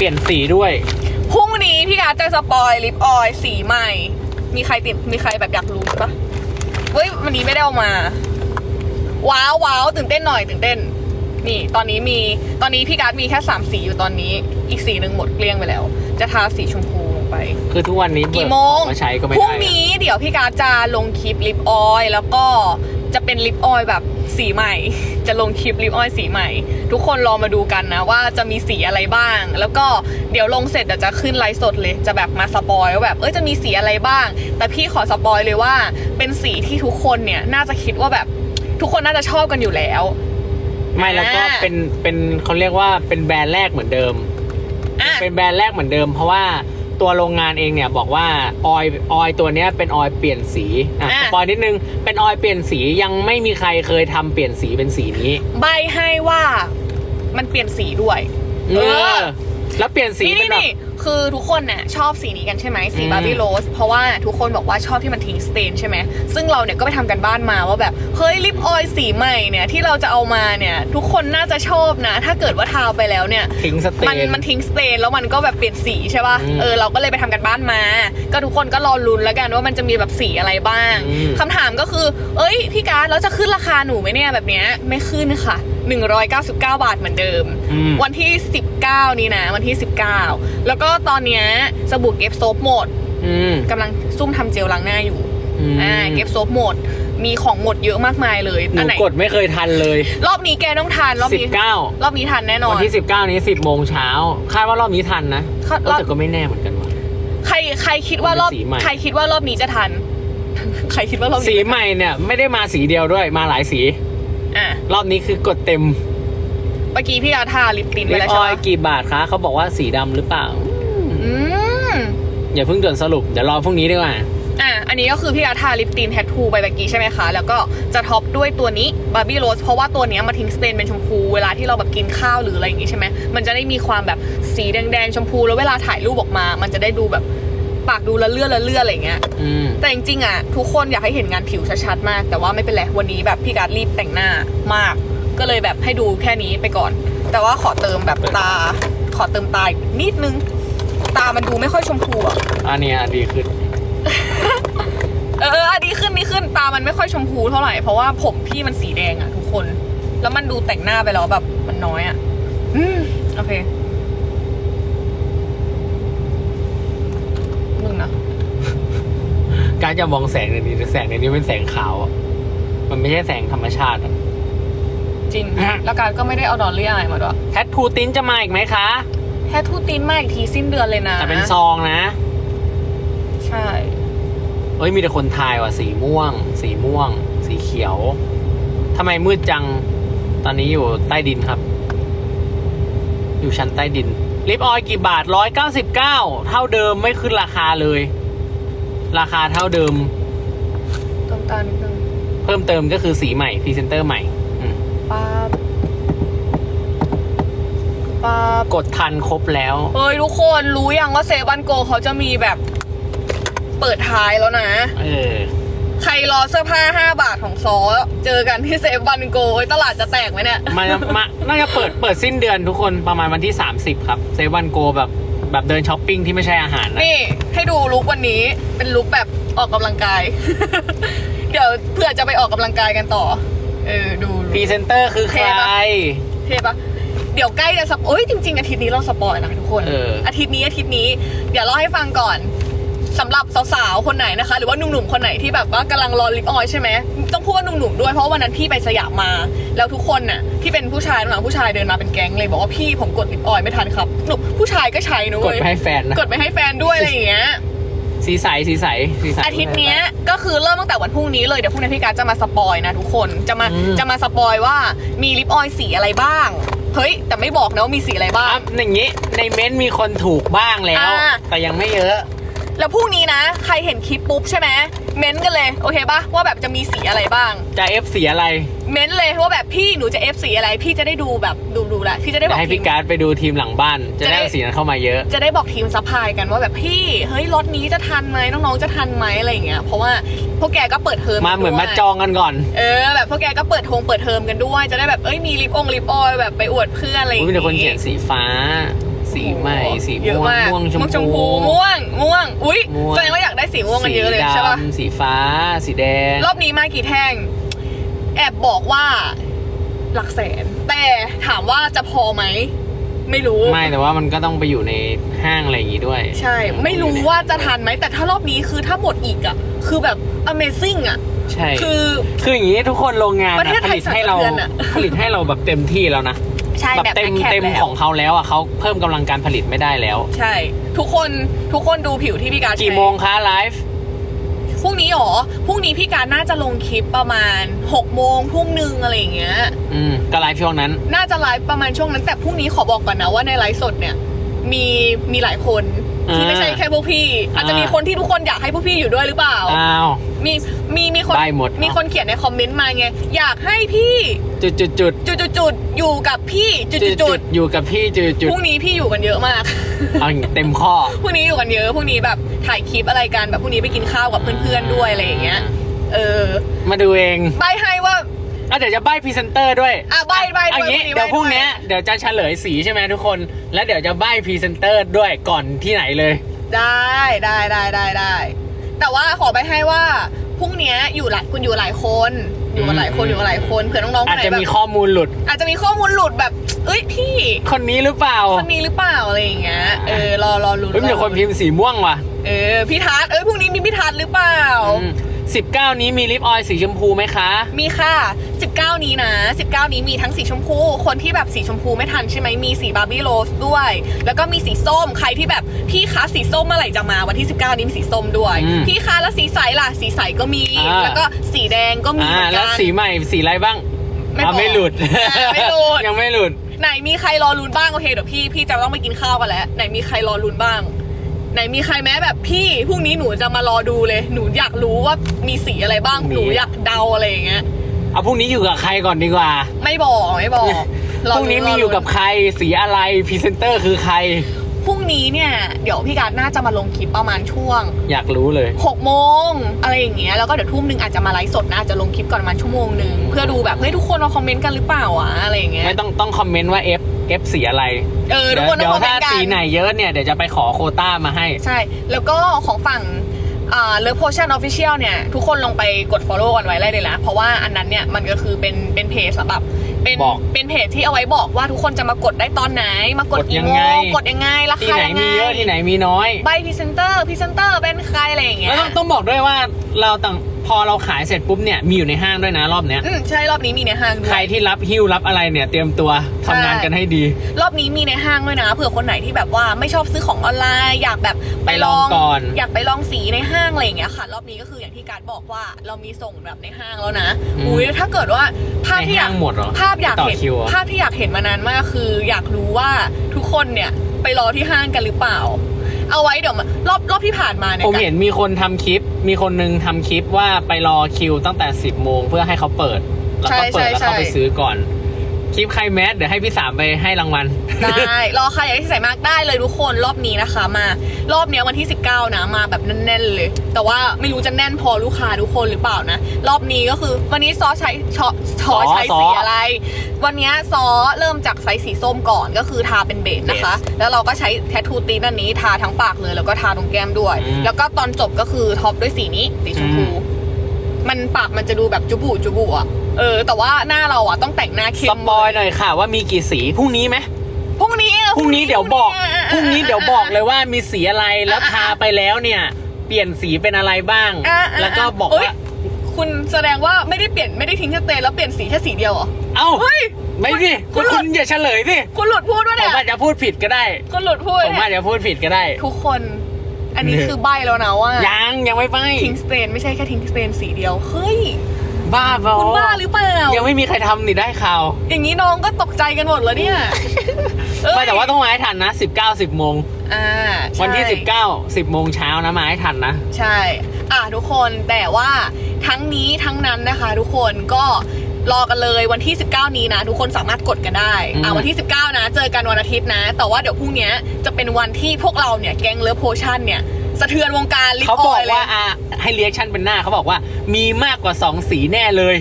ปลี่ยนสีด้วย พรุ่งนี้พี่การดจะสปอยลิปออยล์สีใหม่ มีใครติดมีใครแบบอยากรู้ปะเฮ้ยวันนี้ไม่ได้เอามา ว้าวว้าวตื่นเต้นหน่อยตื่นเต้น นี่ ตอนนี้มีตอนนี้พี่การดมีแค่สามสีอยู่ตอนนี้ อีกสีหนึ่งหมดเกลี้ยงไปแล้ว จะทาสีชมพูลงไป คือทุกวันนี้เบิกี่กโมงมาใช้ก็ไม่พรุ่งได้ นี้เดี๋ยวพี่การดจะลงคลิปลิปออยล์แล้วก็ จะเป็นลิปออยล์แบบสีใหม่ จะลงคลิปลิปออยล์สีใหม่ ทุกคนรอมาดูกันนะว่าจะมีสีอะไรบ้าง แล้วก็เดี๋ยวลงเสร็จเดี๋ยวจะขึ้นไลฟ์สดเลย จะแบบมาสปอยว่าแบบเอ้ยจะมีสีอะไรบ้าง แต่พี่ขอสปอยเลยว่าเป็นสีที่ทุกคนเนี่ยน่าจะคิดว่าแบบทุกคนน่าจะชอบกันอยู่แล้ว ไม่แล้วก็อ่าเป็นเป็นเขาเรียกว่าเป็นแบรนด์แรกเหมือนเดิม อะ เป็นแบรนด์แรกเหมือนเดิมเพราะว่า ตัวโรงงานเองเนี่ยบอกว่าออยออยตัวเนี้ยเป็นออยเปลี่ยนสีอะอะ สปอยนิดนึงเป็นออยเปลี่ยนสียังไม่มีใครเคยทำเปลี่ยนสีเป็นสีนี้ใบให้ว่ามันเปลี่ยนสีด้วย เออแล้วเปลี่ยนสีนี่เป็นนี่แบบนี่ คือทุกคนน่ะชอบสีนี้กันใช่ไหมสีอืมบาร์บี้โรสเพราะว่าทุกคนบอกว่าชอบที่มันทิ้งสเตนใช่ไหมซึ่งเราเนี่ยก็ไปทำกันบ้านมาว่าแบบเฮ้ยลิปออยล์สีใหม่เนี่ยที่เราจะเอามาเนี่ยทุกคนน่าจะชอบนะ ถ้าเกิดว่าทาไปแล้วเนี่ยทิ้งสเตมันนมันทิ้งสเตนแล้วมันก็แบบเปลี่ยนสีใช่ป่ะอืมเออเราก็เลยไปทำกันบ้านมา ก็ทุกคนก็รอลุ้นแล้วกันว่ามันจะมีแบบสีอะไรบ้างอืมคำถามก็คือ เอ้ยพี่การ์ดแล้วจะขึ้นราคาหนูไหมเนี่ยแบบเนี้ยไม่ขึ้นค่ะ199 บาทเหมือนเดิมอืมวันที่ 19 นี้นะ วันที่ 19 แล้วก็ตอนเนี้ยสบู่เก็บโซฟหมดอืม กำลังซุ่มทำเจลล้างหน้าอยู่ อืมอ่า เก็บโซฟหมด มีของหมดเยอะมากมายเลยหนูอันไหนกดไม่เคยทันเลยรอบนี้แกต้องทานรอบนี้ 19รอบนี้ทันแน่นอวัน นที่ 19 นี้ 10โมงเช้าคาดว่ารอบนี้ทันนะคาด เออแต่ก็ไม่แน่เหมือนกันว่ะ ใครใครคิดว่ารอบเป็นสีใหม่ ใครคิดว่ารอบนี้จะทัน ใครคิดว่ารอบสีนี้ใหม่เนี่ยไม่ได้มาสีเดียวด้วยมาหลายสี อะรอบนี้คือกดเต็มเมื่อกี้พี่อาทาลิปตินไปลิปแล้วอใช่อยไหมล์กี่บาทคะเขาบอกว่าสีดำหรือเปล่า อืมอย่าเพิ่งด่วนสรุป เดี๋ยวรอพรุ่งนี้ดีกว่า อะอันนี้ก็คือพี่อาทาลิปตินแทททูไปเมื่อกี้ใช่ไหมคะ แล้วก็จะท็อปด้วยตัวนี้บาร์บี้โรสเพราะว่าตัวเนี้ยมาทิ้งสเตนเป็นชมพู เวลาที่เราแบบกินข้าวหรืออะไรอย่างงี้ใช่ไหมมันจะได้มีความแบบสีแดงๆชมพู แล้วเวลาถ่ายรูปออกมา มันจะได้ดูแบบปากดูละเลื่อนละเลื่อนอะไรอย่างเงี้ย อืม แต่จริงๆอะทุกคนอยากให้เห็นงานผิวชัดๆมาก แต่ว่าไม่เป็นไรวันนี้แบบพี่การดรีบแต่งหน้ามาก ก็เลยแบบให้ดูแค่นี้ไปก่อน แต่ว่าขอเติมแบบตา ขอเติมตาอีกนิดนึง ตามันดูไม่ค่อยชมพูอะ อันเนี้ยดีขึ้น เออเอออันนี้ขึ้นนี่ขึ้นตามันไม่ค่อยชมพูเท่าไหร่เพราะว่าผมพี่มันสีแดงอะทุกคน แล้วมันดูแต่งหน้าไปแล้วแบบมันน้อยอะ อืมโอเคมึงนะการจะมองแสงในนี้แต่แสงในนี้เป็นแสงขาวอะมันไม่ใช่แสงธรรมชาติอะ จริง แล้วการก็ไม่ได้เอาดอลลี่อะไรมาด้วย แทททูติ้นจะมาอีกไหมคะ แค่ทูตีนมาอีกทีสิ้นเดือนเลยนะแต่เป็นซองนะ ใช่ เอ้ยมีแต่คนทายว่ะสีม่วง สีม่วง สีเขียวทำไมมืดจังตอนนี้อยู่ใต้ดินครับ อยู่ชั้นใต้ดินลิปออยล์กี่บาทร้อยเก้าสิบเก้าเท่าเดิมไม่ขึ้นราคาเลย ราคาเท่าเดิมเติมตานิดนึงเพิ่มเติมก็คือสีใหม่พรีเซนเตอร์ใหม่อืม ป๊าบป๊าบ กดทันครบแล้วเฮ้ยทุกคนรู้ยังว่าเซบันโกเขาจะมีแบบเปิดท้ายแล้วนะ เออ ใครรอเสื้อผ้า 5 บาทของซอ เจอกันที่เซฟบันโกโอ้ยตลาดจะแตกไหมเนี่ยมามาน่าจะเปิดเปิดสิ้นเดือนทุกคนประมาณวันที่ 30 ครับเซวันโกแบบแบบเดินช้อปปิ้งที่ไม่ใช่อาหารนะ นี่ให้ดูลุควันนี้เป็นลุคแบบออกกำลังกาย เดี๋ยวเพื่อจะไปออกกำลังกายกันต่อ เออ ดูพรีเซนเตอร์คือใคร เท่ปะเดี๋ยวใกล้จะสปโอ้ยจริง ๆ อาทิตย์นี้เราสปอยนะทุกคนเออ อาทิตย์นี้อาทิตย์นี้ เดี๋ยวเล่าให้ฟังก่อนสำหรับสาวๆคนไหนนะคะ หรือว่าหนุ่มๆคนไหนที่แบบว่ากำลังรอลิปออยล์ใช่ไหมต้องพูดว่าหนุ่มๆด้วยเพราะว่าวันนั้นพี่ไปสยามมา แล้วทุกคนน่ะที่เป็นผู้ชายหลังผู้ชายเดินมาเป็นแก๊งเลยบอกว่าพี่ผมกดลิปออยล์ไม่ทันครับหนุ่มผู้ชายก็ใช้นะกดเว้ยไปให้แฟนนะกดไปให้แฟนด้วยอะไรอย่างเงี้ย สีใสสีใสสีใส อาทิตย์เนี้ยก็คือเริ่มตั้งแต่วันพรุ่งนี้เลยเดี๋ยวพรุ่งนี้พี่การดจะมาสปอยนะทุกคนจะมาอืม จะมาสปอยว่ามีลิปออยล์สีอะไรบ้าง เฮ้ย แต่ไม่บอกนะว่ามีสีอะไรบ้าอะงอย่างงี้ในเม้นต์มีคนถูกบ้างแล้ว อ่า แต่ยังไม่เยอะ แล้วพรุ่งนี้นะ ใครเห็นคลิปปุ๊บใช่ไหมเม้นต์กันเลยโอเคปะว่าแบบจะมีสีอะไรบ้าง จะเอฟสีอะไรเม้นต์เลยว่าแบบพี่หนูจะเอฟสีอะไร พี่จะได้ดูแบบดูดูแลวพี่จะได้บจะอกให้ทีพี่ม การ์ดไปดูทีมหลังบ้าน จะจะได้ได้ เอาสีนั้นเข้ามาเยอะ จะได้บอกทีมซัพพลายกันว่าแบบพี่เฮ้ยรถนี้จะทันไหมน้องๆจะทันไหมอะไรอย่างเงี้ยเพราะว่าพวกแกก็เปิดเทอมมาเหมือนด้วยมาจองกันก่อนเออแบบพวกแกก็เปิดทงเปิดเทอมกันด้วย จะได้แบบเอ้ยมีลิปองลิปออยล์แบบไปอวดเพื่อนอะไรอย่างอุ๊ยมีแต่คนเขียนงี้สีฟ้า สสีใหม่สีเยอะม่วงมากม่วงชมชมพู พูม่วง ม่วง อุ้ยม่วง แสดงว่าอยากได้สีม่วงกันเยอะเลยใช่ปะสีดำสีฟ้า สีแดง รอบนี้มากี่แท่ง แอบบอกว่า หลักแสน แต่ถามว่าจะพอไหม ไม่รู้ ไม่แต่ว่ามันก็ต้องไปอยู่ในห้างอะไรอย่างงี้ด้วยใช่ ไม่รู้ว่าจะทันไหม แต่ถ้ารอบนี้คือถ้าหมดอีกอะคือแบบ amazing อะใช่ คือ คืออย่างนี้ทุกคนโรงงานประเทอะศผไทยลิตให้เราสั่นสะเทือนอะ ผลิตให้เราแบบเต็มที่แล้วนะ ใช่แบบแบบเต็มแพ็คเต็มแล้ว ของเขาแล้วอะเขาเพิ่มกำลังการผลิตไม่ได้แล้ว ใช่ ทุกคนทุกคนดูผิวที่พี่การกี่ใช้โมงคะไลฟ์พรุ่งนี้หรอพรุ่งนี้พี่การน่าจะลงคลิปประมาณ6โมงทุ่มหนึ่งอะไรอย่างเงี้ย อืมก็ไลฟ์ช่วงนั้น น่าจะไลฟ์ประมาณช่วงนั้น แต่พรุ่งนี้ขอบอกก่อนนะว่าในไลฟ์สดเนี่ย มีมีหลายคนที่อ่าไม่ใช่แค่พวกพี่ อาจจะมีอ่าคนที่ทุกคนอยากให้พวกพี่อยู่ด้วยหรือเปล่า อ้าว มีมีมีคนได้หมด มีคนเขียนในคอมเมนต์มาไง อยากให้พี่จุดจุดจุดจุดจุดจุดอยู่กับพี่จุดจุดจุดอยู่กับพี่จุดจุดพรุ่งนี้พี่อยู่กันเยอะมากเอาอย่างงี้เต็มข้อพรุ่งนี้อยู่กันเยอะพรุ่งนี้แบบถ่ายคลิปอะไรกันแบบพรุ่งนี้ไปกินข้าวกับเพื่อนๆด้วยอะไรอย่างเงี้ย เออ มาดูเองใบให้ว่าอะเดี๋ยวจะใบ้พรีเซนเตอร์ด้วยอะใบ้ใบ้ด้วยเอางี้พรุ่งนี้เดี๋ยวใบ้พรุ่งด้วยเนี้ยเดี๋ยวจะเฉลยสีใช่ไหมทุกคน แล้วเดี๋ยวจะใบ้พรีเซนเตอร์ด้วยก่อนที่ไหนเลย ได้ได้ได้ได้ได้ แต่ว่าขอไปให้ว่าพรุ่งนี้อยู่หลายคุณอยู่หลายคน อยู่กันหลายคนอยู่กันหลายคนเผื่อน้องๆคอานจไหนจะมีข้อมูลหลุด อาจจะมีข้อมูลหลุดแบบเอ้ยพี่คนนี้หรือเปล่าคนนี้หรือเปล่าอะไรอย่างเงี้ยเออรอรอลุ้นเฮ้ยมีคนพิมพ์สีม่วงว่ะเออพี่ทัศน์เอ้ยพรุ่งนี้มีพี่ทัศน์หรือเปล่า 19 นี้มีลิปออยล์สีชมพูไหมคะ มีค่ะ 19 นี้นะ 19 นี้มีทั้งสีชมพู คนที่แบบสีชมพูไม่ทันใช่ไหมมีสีบาร์บี้โรสด้วย แล้วก็มีสีส้ม ใครที่แบบพี่คะสีส้มเมื่อไหร่จะมาวันที่ 19 นี้มีสีส้มด้วยพี่คะแล้วสีใสล่ะ สีใสก็มีแล้วก็สีแดงก็มีเหมือนกันแล้วสีใหม่สีอะไรบ้างไม่หลุดไม่หลุด ยังไม่หลุด ไหนมีใครรอลุ้นบ้างโอเคเดี๋ยวพี่พี่จะต้องไปกินข้าวกันแล้ว ไหนมีใครรอลุ้นบ้าง ไหนมีใครแม้แบบพี่พรุ่งนี้หนูจะมารอดูเลย หนูอยากรู้ว่ามีสีอะไรบ้างมี หนูอยากเดาอะไรอย่างเงี้ยเอาพรุ่งนี้อยู่กับใครก่อนดีกว่าไม่บอกไม่บอกพรุ่งนี้มีอยู่กับใครสีอะไรพรีเซนเตอร์คือใคร พรุ่งนี้เนี่ยเดี๋ยวพี่การน่าจะมาลงคลิปประมาณช่วงอยากรู้เลย6โมงอะไรอย่างเงี้ยแล้วก็เดี๋ยวทุ่มหนึ่งอาจจะมาไลฟ์สดนะอาจจะลงคลิปก่อนประมาณชั่วโมงหนึ่งเพื่อดูแบบเฮ้ยทุกคนมาคอมเมนต์กันหรือเปล่าวะอะไรอย่างเงี้ย ไม่ต้องต้องคอมเมนต์ว่า F F สีอะไรเออทุกคนเดี๋ยวต้องคอมเมถ้านต์กัน สีไหนเยอะเนี่ยเดี๋ยวจะไปขอโควต้ามาให้ ใช่ แล้วก็ของฝั่งอ่าเลิฟโพชั่นออฟฟิเชียลเนี่ย ทุกคนลงไปกด follow กันไว้ได้เลยนะ เพราะว่าอันนั้นเนี่ย มันก็คือเป็นเป็นเพจสำหรับเป็นบอกเป็นเพจที่เอาไว้บอกว่าทุกคนจะมากดได้ตอนไหน มากดกดกี่ยังโมไง งกดยังไง ราที่คาไหนยังไงมีเยอะที่ไหนมีน้อย ใบพรีเซนเตอร์พรีเซนเตอร์เป็นใครอะไรอย่างเงี้แล้ยวต้องต้องบอกด้วยว่าเราต่างพ อเราขายเสร็จปุ๊บเนี่ยมีอยู่ในห้างด้วยนะรอบเนี้ยอืมใช่รอบนี้มีในห้างด้ใครวยที่รับฮิ้วรับอะไรเนี่ยเตรียมตัวทำงานกันให้ดี รอบนี้มีในห้างด้วยนะเผื่อคนไหนที่แบบว่าไม่ชอบซื้อของออนไลน์ อยากแบบไปลองก่อน อยากไปลองสีในห้างอะไรอย่างเงี้ยค่ะ รอบนี้ก็คืออย่างที่การดบอกว่าเรามีส่งแบบในห้างแล้วนะอืมอุ้ยถ้าเกิดว่าภาพที่อยากในห้างหมดเหรอภาพอยากต่อเห็นคิวเหรอภาพที่อยากเห็นมานานมากคือ อยากรู้ว่าทุกคนเนี่ยไปรอที่ห้างกันหรือเปล่า เอาไว้เดี๋ยวมารอบรอบที่ผ่านมาเนี่ยผมเห็นมีคนทำคลิป มีคนนึงทำคลิปว่าไปรอคิวตั้งแต่ 10 โมงเพื่อให้เขาเปิด แล้วก็เปิดแล้วเข้าไปซื้อก่อน คลิปใครแมสเดี๋ยวให้พี่สามไปให้รางวัล ได้รอใครอยากที่ใส่มากได้เลยทุกคนรอบนี้นะคะ มารอบเนี้ยวันที่ 19 นะมาแบบแน่นๆเลย แต่ว่าไม่รู้จะแน่นพอลูกค้าทุกคนหรือเปล่านะ รอบนี้ก็คือวันนี้ซอใช้ชอซอใช้ซอสีอะไร วันเนี้ยซอเริ่มจากไซส์สีส้มก่อนก็คือทาเป็นเบสนะคะ แล้วเราก็ใช้แทททูตีนอันนี้ทาทั้งปากเลย แล้วก็ทาตรงแก้มด้วยอืมแล้วก็ตอนจบก็คือท็อปด้วยสีนี้สีชมพูอื มมันปากมันจะดูแบบจุบุจุบุอะเออ แต่ว่าหน้าเราอะต้องแต่งหน้าเข้สมปอยหน่อยค่ะ ว่ามีกี่สีพรุ่งนี้ไหมพรุ่งนี้พรุ่งนี้เดี๋ยวบอกพรุ่งนี้เดี๋ยวบอกเลเลยว่ามีสีอะไรแล้วทาไปแล้วเนี่ย เปลี่ยนสีเป็นอะไรบ้างอะอะแล้วก็บอกเอ้ยว่าคุณแสดงว่าไม่ได้เปลี่ยนไม่ได้ทิ้งสเตนแล้วเปลี่ยนสีแค่สีเดียวเหรอเอ้าเฮ้ยไม่สิคุคุณณคุณอย่าเฉลยสิคุณหลุดพูดด้วยผเนี่มยอาจจะพูดผิดก็ได้ คุณหลุดพูดผมเนี่อาจยจะพูดผิดก็ได้ ทุกคน อันนี้เนี่ยคือใบแล้วนะว่ายังยังไม่ไปทิ้งสเตนไม่ใช่แค่ทิ้งสเตนสีเดียว เฮ้ย บ้าเปล่าคุณบ้าหรือเปล่า ยังไม่มีใครทำนี่ได้ข่าว อย่างนี้น้องก็ตกใจกันหมดแล้วเนี่ยเอ้ยไม่แต่ว่าต้องมาให้ทันนะ19 10โมงอ่าใช่วันที่19 10โมงเช้านะมาให้ทันนะ ใช่ อะทุกคนแต่ว่าทั้งนี้ทั้งนั้นนะคะ ทุกคนก็ รอกันเลยวันที่ 19 นี้นะทุกคนสามารถกดกันได้อืมอะวันที่ 19 นะ เจอกันวันอาทิตย์นะ แต่ว่าเดี๋ยวพรุ่งนี้จะเป็นวันที่พวกเราเนี่ยแก๊งเลิฟโพชั่นเนี่ยสะเทือนวงการลิปเขาอบอกอยเลว่ายอะให้เรียกชั่นเป็นหน้าเขาบอกว่า มีมากกว่า2สีแน่เลย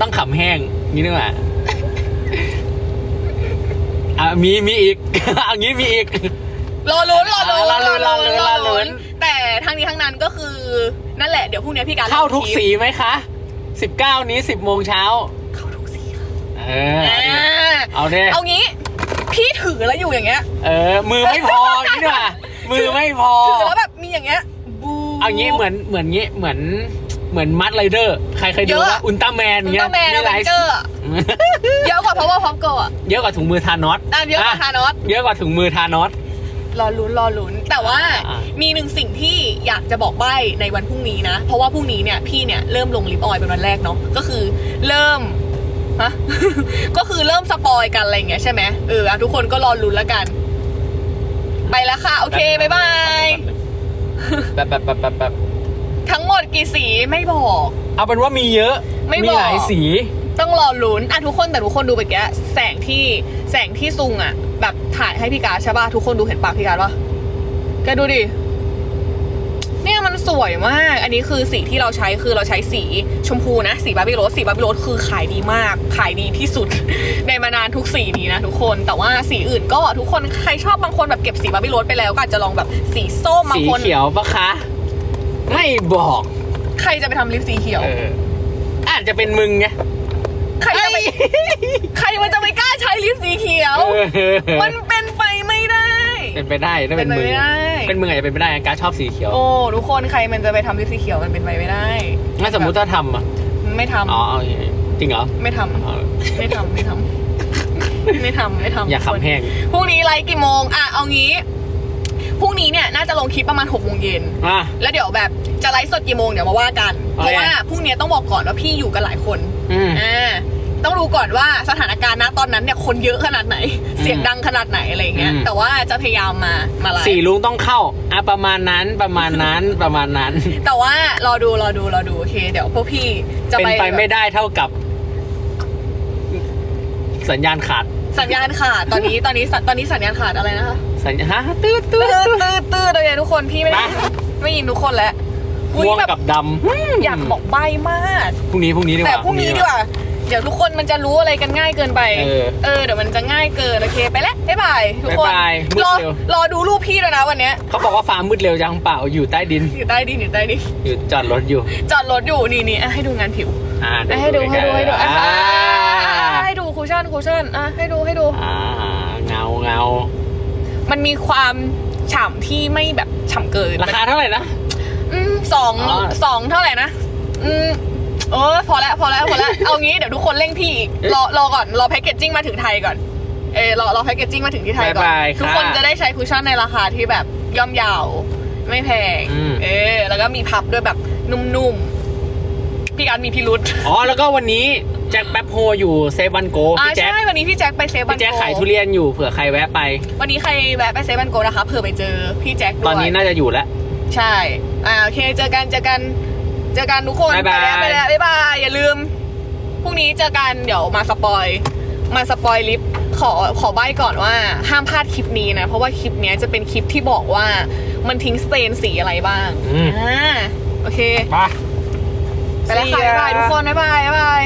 ต้องขำแห้งนี่นึกว่าอะมีมีอีกอันนี้มีอีกรอลุ้นรอลุ้นรอลุ้นรอลุ้นรอลุ้นแต่ทั้งนี้ทั้งนั้นก็คือ นั่นแหละเดี๋ยวพรุ่งนี้พี่การเข้าทุกลงคลิปสีไหมคะ19นี้10โมงเช้า เข้าทุกสีค่ะ เออ เอาดิเอางี้ พี่ถือแล้วอยู่อย่างเงี้ย เออ มือไม่พออย่างนี้ดีกว่ามือไม่พอ ถือแล้วแบบมีอย่างเงี้ย บูเอางี้เหมือนเหมือนงี้เหมือนเหมือนมัดไรเดอร์ ใครเคยดูเยอะว่าอุลตร้าแมนอุลเงี้ตยร้าแมนมีอหเวลายนเจอร์อะเยอะกว่า power pop girl อะเยอะกว่าถุงมือทานอสอะเยอะกว่าทานอสเยอะกว่าถุงมือทานอส รอลุ้นรอลุ้น แต่ว่าอ่า มีหนึ่งสิ่งที่อยากจะบอกใบ้ในวันพรุ่งนี้นะ เพราะว่าพรุ่งนี้เนี่ยพี่เนี่ยเริ่มลงลิปออยล์เป็นวันแรกเนาะก็คือเริ่มฮะ ก็คือเริ่มสปอยกันอะไรอย่างเงี้ยใช่ไหมเอออะทุกคนก็รอลุ้นแล้วกัน ไปแล้วค่ะ โอเคบ๊ายบาย แบบแบบแบบแบบแบบทั้งหมดกี่สีไม่บอก เอาเป็นว่ามีเยอะไม่มีบอก หลายสี ต้องรอลุ้นอะทุกคนแต่ทุกคนดูไปแกะแสงที่แสงที่ซุงอะ แบบถ่ายให้พี่การดใช่ป่ะทุกคนดูเห็นปากพี่การดปะแกดูดิเนี่ยมันสวยมาก อันนี้คือสีที่เราใช้คือเราใช้สีชมพูนะ สีบาร์บี้โรสสีบาร์บี้โรสคือขายดีมาก ขายดีที่สุด ในมานานทุกสีนี้นะทุกคน แต่ว่าสีอื่นก็ทุกคนใครชอบบางคนแบบเก็บสีบาร์บี้โรสไปแล้วก็อาจจะลองแบบสีส้มบาสีงคนเขียวปะคะ ไม่บอก ใครจะไปทำลิปสีเขียวเอออาจจะเป็นมึงไงใครจะไปใครมันจะไปก ล้าใช้ลิปสีเขียวเออมันเป็นไปไม่ได้ เป็นไปได้ถ้าเป็นมึงเป็นไปไม่ได้ เป็นมึงอาจจะเป็นไปได้การดชอบสีเขียวโอ้ทุกคนใครมันจะไปทำลิปสีเขียวมันเป็นไปไม่ได้งั้นสมมุติถ้าทำอะไม่ทำอ๋อโอเคจริงเหรอไม่ทำอ๋อไม่ทำไม่ทำไม่ทำไม่ทำอย่าขำแห้งพรุ่งนี้ไลฟ์กี่โมง อะ เอางี้ พรุ่งนี้เนี่ยน่าจะลงคลิปประมาณหกโมงเย็น อะ แล้วเดี๋ยวแบบจะไลฟ์สดกี่โมงเดี๋ยวมาว่ากันโอเคเพราะว่าพรุ่งนี้ต้องบอกก่อนว่าพี่อยู่กันหลายคน อืม อ่า ต้องดูก่อนว่าสถานการณ์ณตอนนั้นเนี่ยคนเยอะขนาดไหน เสียงดังขนาดไหนอะไรอย่างเงี้ยอืม แต่ว่าจะพยายามมามาไลฟ์ สี่ลุงต้องเข้าอะประมาณนั้นประมาณนั้นประมาณนั้น แต่ว่ารอดูรอดูรอดูโอเคเดี๋ยวพวกพี่จะเป็นไปไปไม่ได้เท่ากับ สัญญาณขาดสัญญาณขาดตอนนี้ตอนนี้ตอนนี้สัญญาณขาดอะไรนะคะสัญญาณฮะตืดตืตื้ดอตื้อตื้อเลยทุกคนพี่ไม่ได้มาไม่ยินทุกคนแล้วอุ๊ยม่วงแบบกับดำอยากบอกใบมาก พรุ่งนี้พรุ่งนี้ดีกแต่ว่าพรุ่งนี้ดีกว่า เดี๋ยวทุกคนมันจะรู้อะไรกันง่ายเกินไป เออเออเดี๋ยวมันจะง่ายเกินโอเคไปแล้วบ๊ายบายทุกคนบ๊ายบายมืดรอเร็ว รอดูรูปพี่ด้วยนะวันเนี้ยเขาบอกว่าฟ้ามืดเร็วจังเปล่าอยู่ใต้ดิน อยู่ใต้ดินอยู่ใต้ดินอยู่จอดรถอยู่ จอดรถอยู่นี่นี่อะให้ดูงานผิวอ่าอะให้ดูให้ดูให้ดูอะอ่าอะให้ดูคูชั่นคูชั่นอะให้ดูให้ดู อ่าเงาเงามันมีความฉ่ำที่ไม่แบบฉ่ำเกินราคาเท่าไหร่นะ อืมสองอ๋อ สองเท่าไหร่นะอืม เออพอแล้วพอแล้วพอแล้ว เอางี้เดี๋ยวทุกคนเร่งพี่อีกรอรอก่อนรอแพ็กเกจจิ้งมาถึงไทยก่อน เออรอรอแพ็กเกจจิ้งมาถึงที่ไทยก่อนบ๊ายบายทุกคนค่ะจะได้ใช้คุชชั่นในราคาที่แบบย่อมเยาวไม่แพง อืม เออ แล้วก็มีพับด้วยแบบนุ่มๆ พี่การดมีพิรุษอ๋อแล้วก็วันนี้แจ็คแป๊บโฮอยู่เซฟวันโกอ่าพี่แจ็คใช่วันนี้พี่แจ็คไปเซฟบัพี่นแจ็คโกขายทุเรียนอยู่เผื่อใครแวะไป วันนี้ใครแวะไปเซฟบันโกนะคะเผื่อไปเจอพี่แจ็คด้วย ตอนนี้น่าจะอยู่แล้ว ใช่ อ่าโอเค เจอกัน เจอกัน เจอกันทุกคนบ๊ายบาย ไปแล้วไปแล้วบ๊ายบายอย่าลืมพรุ่งนี้เจอกันเดี๋ยวมาสปอย มาสปอยลิฟต์ขอขอใบ้ก่อนว่าห้ามพลาดคลิปนี้นะ เพราะว่าคลิปเนี้ยจะเป็นคลิปที่บอกว่ามันทิ้งสเตนสีอะไรบ้างอืมอ่าโอเค ไป ไปแล้วค่ะบ๊ายบายทุกคน บ๊ายบาย บ๊ายบาย